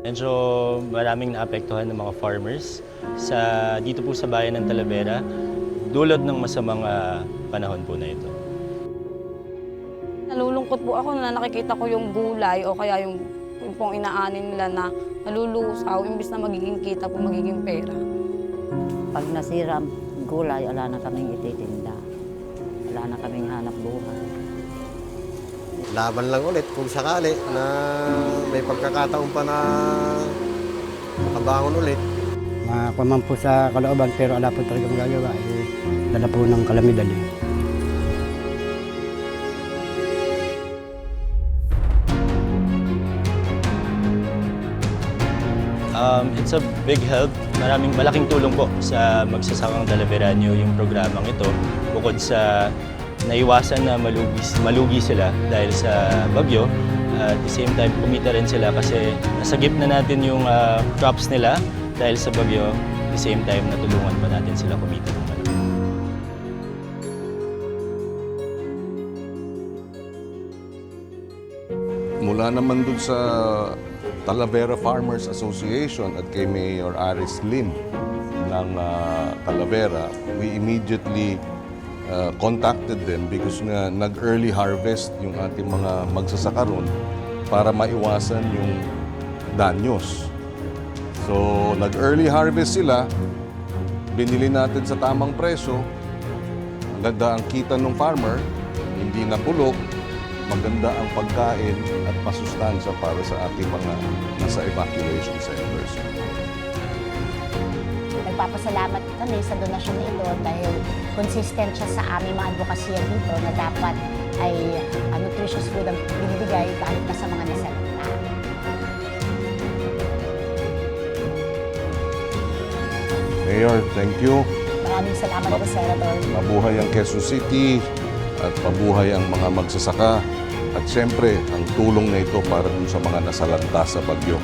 Medyo maraming naapektuhan ng mga farmers sa dito po sa bayan ng Talavera dulot ng masamang ah, panahon po na ito. Nalulungkot po ako na nakikita ko yung gulay o kaya yung, yung pong inaanin nila na nalulusaw imbis na magiging kita po magiging pera. Pag nasira ang gulay, wala na kaming ititinda. Wala na kaming hanap buhay. Laban lang ulit kung sakali na may pagkakataon pa na makabangon ulit. Makakuha man po sa kalooban pero wala po talagang gagawa. Eh, dala po ng kalamidad eh. Um, it's a big help. Maraming malaking tulong po sa magsasakang Talaveranyo yung programang ito. Bukod sa naiwasan na malugi, malugi sila dahil sa bagyo, at the same time kumita rin sila kasi nasagip na natin yung ah, crops nila dahil sa bagyo. At the same time natulungan pa natin sila kumita. Mula naman dun sa Talavera Farmers Association at kay Mayor Aris Lim ng ah, Talavera, we immediately uh, contacted them because nga nag-early harvest yung ating mga magsasaka ron para maiwasan yung danyos. So, nag-early harvest sila, binili natin sa tamang presyo, ang ganda ang kita ng farmer, hindi napulok, maganda ang pagkain at masustansya para sa ating mga nasa evacuation centers. Nagpapasalamat kami sa donasyon na ito dahil consistent siya sa aming mga advokasya dito na dapat ay uh, nutritious food ang binibigay kahit na sa mga nasalanta. Mayor, thank you. Maraming salamat po, Senator. Mabuhay ang Quezon City at mabuhay ang mga magsasaka. At siyempre, ang tulong na ito para dun sa mga nasalanta sa bagyo.